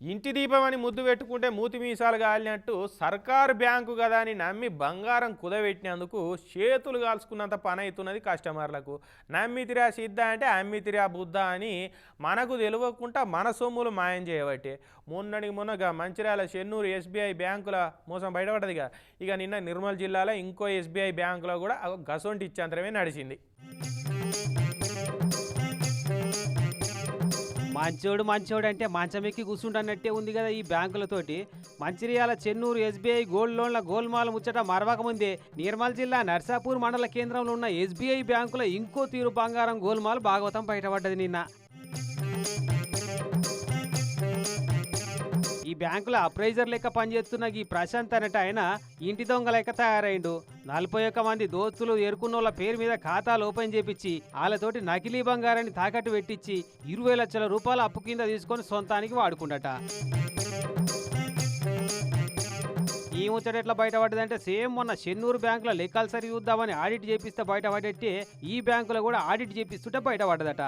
ఇంటి దీపం అని ముద్దు పెట్టుకుంటే మూతి మీసాలు కాలినట్టు సర్కారు బ్యాంకు కదా అని నమ్మి బంగారం కుదబెట్టినందుకు చేతులు కాల్చుకున్నంత పని అవుతున్నది కస్టమర్లకు. నమ్మితిరా సిద్ధ అంటే అమ్మితిరా బుద్ధ అని మనకు తెలియకుండా మన సొమ్ములు మాయం చేయబట్టే. మొన్నటికి మొన్నగా మంచిర్యాల చెన్నూరు ఎస్బీఐ బ్యాంకుల మోసం బయటపడ్డదిగా. ఇక నిన్న నిర్మల్ జిల్లాలో ఇంకో ఎస్బీఐ బ్యాంకులో కూడా గసొంటి ఇచ్చాంతరమే నడిచింది. మంచోడు మంచోడు అంటే మంచమెక్కి కూర్చుంటానట్టే ఉంది కదా ఈ బ్యాంకులతోటి. మంచిర్యాల చెన్నూరు ఎస్బీఐ గోల్డ్ లోన్ల గోల్మాల ముచ్చట మరవకముందే నిర్మల్ జిల్లా నర్సాపూర్ మండల కేంద్రంలో ఉన్న ఎస్బీఐ బ్యాంకుల ఇంకో తీరు బంగారం గోల్మాల్ భాగవతం బయటపడ్డది నిన్న. ఈ బ్యాంకులో అప్రైజర్ లెక్క పనిచేస్తున్న ఈ ప్రశాంత్ అనట ఆయన ఇంటి దొంగ లెక్క తయారైండు. నలభై ఒక్క మంది దోస్తులు ఎరుకున్నోళ్ళ పేరు మీద ఖాతాలు ఓపెన్ చేపించి వాళ్ళతోటి నకిలీ బంగారాన్ని తాకట్టు పెట్టించి ఇరవై లక్షల రూపాయల అప్పు కింద తీసుకొని సొంతానికి వాడుకుండట. ఈ ముచ్చట ఎట్లా బయటపడ్డదంటే సేమ్ మొన్న చెన్నూరు బ్యాంకులో లెక్కలు సరి చూద్దామని ఆడిట్ చేపిస్తే బయటపడేట్టే ఈ బ్యాంకులో కూడా ఆడిట్ చేపిస్తుంటే బయటపడ్డదట.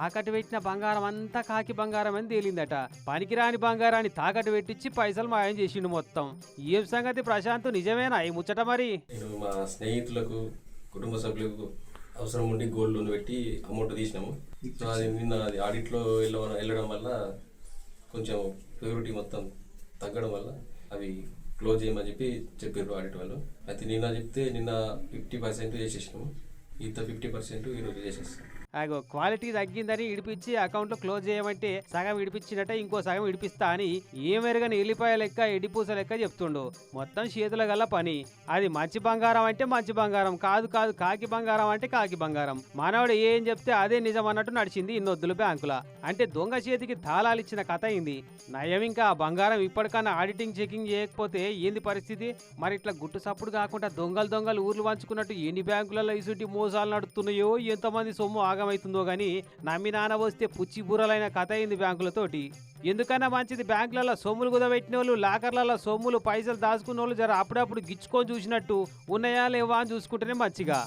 తాకట్టు పెట్టిన బంగారం అంతా కాకి బంగారం అని తేలిందట. పనికిరాని బంగారాన్ని తాకట్టు పెట్టించి పైసలు మాయం చేసిండు మొత్తం. ఏం సంగతి ప్రశాంత్? నిజమేనా ఈ ముచ్చట మరి? నేను మా స్నేహితులకు కుటుంబ సభ్యులకు అవసరం ఉండి గోల్డ్ లోన్ పెట్టి అమౌంట్ తీసినాము. సో అది నిన్న అది ఆడిట్లో వెళ్ళడం వల్ల కొంచెం ప్యూరిటీ మొత్తం తగ్గడం వల్ల అవి క్లోజ్ చేయమని చెప్పి చెప్పారు ఆడిట్ వాళ్ళు. అయితే నిన్న చెప్తే నిన్న ఫిఫ్టీ పర్సెంట్ చేసేసినాము. ఇంత ఫిఫ్టీ పర్సెంట్ ఈరోజు చేసేస్తాం. అగో క్వాలిటీ తగ్గిందని ఇడిపించి అకౌంట్ క్లోజ్ చేయమంటే సగం ఇడిపించినట్టే ఇంకో సగం ఇడిపిస్తా అని ఏమెరగని ఎల్లిపాయ లెక్క ఎడిపూస లెక్క చెప్తుండు. మొత్తం చేతుల గల పని. అది మంచి బంగారం అంటే మంచి బంగారం కాదు కాదు కాకి బంగారం అంటే కాకి బంగారం. మనవాడు ఏం చెప్తే అదే నిజం అన్నట్టు నడిచింది ఇన్నొద్దులు బ్యాంకుల. అంటే దొంగ చేతికి తాళాలు ఇచ్చిన కథ అయింది నయం ఇంకా బంగారం ఇప్పటికన్నా ఆడిటింగ్ చెకింగ్ చేయకపోతే ఏంది పరిస్థితి? మరి ఇట్లా గుట్టు సప్పుడు కాకుండా దొంగలు దొంగలు ఊర్లు పంచుకున్నట్టు ఎన్ని బ్యాంకులలో ఇసుంటి మోసాలు నడుస్తున్నాయో ఎంతమంది సొమ్ము భాగమవుతుందో గానీ నమ్మి నాన్న వస్తే పుచ్చి బూరలైన కథ అయింది బ్యాంకులతోటి. ఎందుకన్నా మంచిది? బ్యాంకులలో సొమ్ములు కుదబెట్టిన వాళ్ళు లాకర్లలో సొమ్ములు పైసలు దాచుకున్న వాళ్ళు జర అప్పుడప్పుడు గిచ్చుకొని చూసినట్టు ఉన్నాయా లేవా? అని చూసుకుంటేనే మంచిగా.